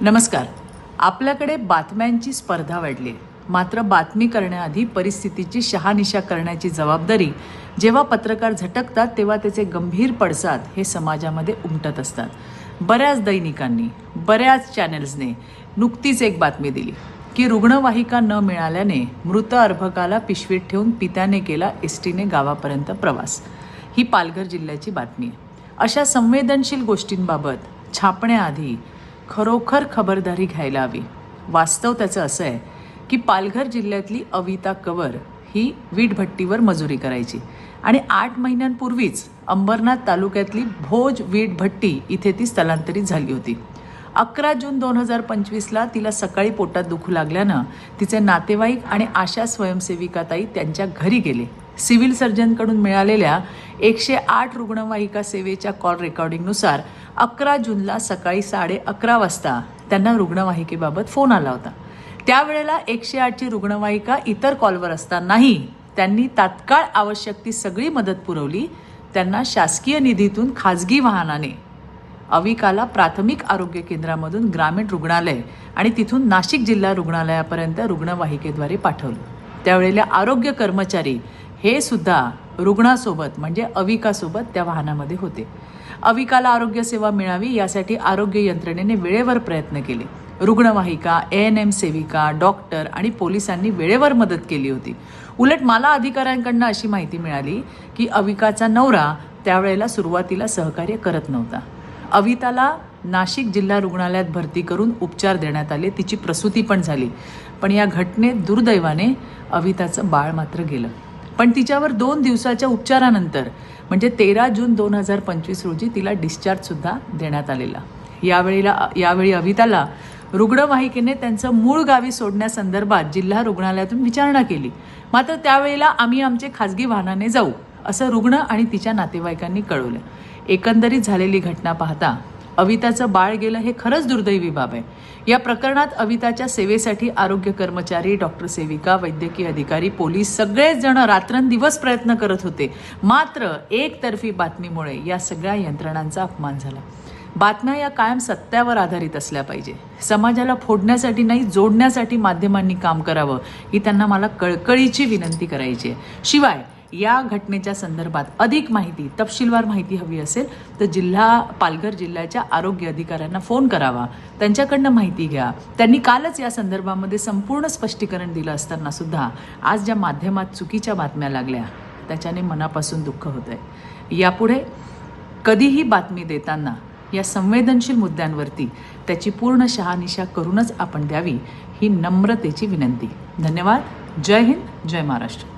नमस्कार. आपल्याकडे बातम्यांची स्पर्धा वाढली. आहे मात्र बातमी करण्याआधी परिस्थितीची शहानिशा करण्याची जबाबदारी जेव्हा पत्रकार झटकतात तेव्हा त्याचे गंभीर पडसाद हे समाजामध्ये उमटत असतात. बऱ्याच दैनिकांनी बऱ्याच चॅनल्सने नुकतीच एक बातमी दिली की रुग्णवाहिका न मिळाल्याने मृत अर्भकाला पिशवीत ठेवून पित्याने केला एस टीने गावापर्यंत प्रवास. ही पालघर जिल्ह्याची बातमी आहे. अशा संवेदनशील गोष्टींबाबत छापण्याआधी खरोखर खबरदारी घ्यायला हवी. वास्तव त्याचं असं आहे की पालघर जिल्ह्यातली अविता कवर ही वीटभट्टीवर मजुरी करायची आणि आठ महिन्यांपूर्वीच अंबरनाथ तालुक्यातली भोज वीटभट्टी इथे ती स्थलांतरित झाली होती. अकरा जून दोन हजार पंचवीसला तिला सकाळी पोटात दुखू लागल्यानं तिचे नातेवाईक आणि आशा स्वयंसेविकाताई त्यांच्या घरी गेले. सिव्हिल सर्जनकडून मिळालेल्या एकशे आठ रुग्णवाहिका सेवेच्या कॉल रेकॉर्डिंगनुसार अकरा जूनला सकाळी साडे अकरा वाजता त्यांना रुग्णवाहिकेबाबत फोन आला होता. त्यावेळेला एकशे आठची रुग्णवाहिका इतर कॉलवर असतानाही त्यांनी तात्काळ आवश्यक ती सगळी मदत पुरवली त्यांना शासकीय निधीतून खाजगी वाहनाने अविकाला प्राथमिक आरोग्य केंद्रामधून ग्रामीण रुग्णालय आणि तिथून नाशिक जिल्हा रुग्णालयापर्यंत रुग्णवाहिकेद्वारे पाठवलं. त्यावेळेला आरोग्य कर्मचारी हे सुद्धा रुग्णासोबत म्हणजे अविकासोबत त्या वाहनामध्ये होते. अविकाला आरोग्य सेवा मिळावी यासाठी आरोग्य यंत्रणेने वेळेवर प्रयत्न केले. रुग्णवाहिका ए एन एम सेविका डॉक्टर आणि पोलिसांनी वेळेवर मदत केली होती. उलट मला अधिकाऱ्यांकडनं अशी माहिती मिळाली की अविकाचा नवरा त्यावेळेला सुरुवातीला सहकार्य करत नव्हता. अविताला नाशिक जिल्हा रुग्णालयात भरती करून उपचार देण्यात आले तिची प्रसूती पण झाली. पण या घटनेत दुर्दैवाने अविताचं बाळ मात्र गेलं. पण तिच्यावर दोन दिवसाच्या उपचारानंतर म्हणजे तेरा जून दोन हजार पंचवीस रोजी तिला डिस्चार्जसुद्धा देण्यात आलेला. यावेळेला यावेळी अविताला रुग्णवाहिकेने त्यांचं मूळ गावी सोडण्यासंदर्भात जिल्हा रुग्णालयातून विचारणा केली. मात्र त्यावेळेला आम्ही आमचे खाजगी वाहनाने जाऊ असं रुग्ण आणि तिच्या नातेवाईकांनी कळवलं. एकंदरीत झालेली घटना पाहता अविताचं बाळ गेलं हे खरंच दुर्दैवी बाब आहे. या प्रकरणात अविताच्या सेवेसाठी आरोग्य कर्मचारी डॉक्टर सेविका वैद्यकीय अधिकारी पोलीस सगळेच जण रात्रंदिवस प्रयत्न करत होते. मात्र एकतर्फी बातमीमुळे या सगळ्या यंत्रणांचा अपमान झाला. बातम्या या कायम सत्यावर आधारित असल्या पाहिजे. समाजाला फोडण्यासाठी नाही जोडण्यासाठी माध्यमांनी काम करावं ही त्यांना मला कळकळीची विनंती करायची आहे. शिवाय या घटनेच्या संदर्भात अधिक माहिती तपशीलवार माहिती हवी असेल तर जिल्हा पालघर जिल्ह्याच्या आरोग्य अधिकाऱ्यांना फोन करावा. त्यांच्याकडनं माहिती घ्या. त्यांनी कालच या संदर्भामध्ये संपूर्ण स्पष्टीकरण दिलं असताना सुद्धा आज ज्या माध्यमात चुकीच्या बातम्या लागल्या त्याच्याने मनापासून दुःख होतं आहे यापुढे कधीही बातमी देताना या संवेदनशील मुद्द्यांवरती त्याची पूर्ण शहानिशा करूनच आपण द्यावी ही नम्रतेची विनंती. धन्यवाद. जय हिंद. जय महाराष्ट्र.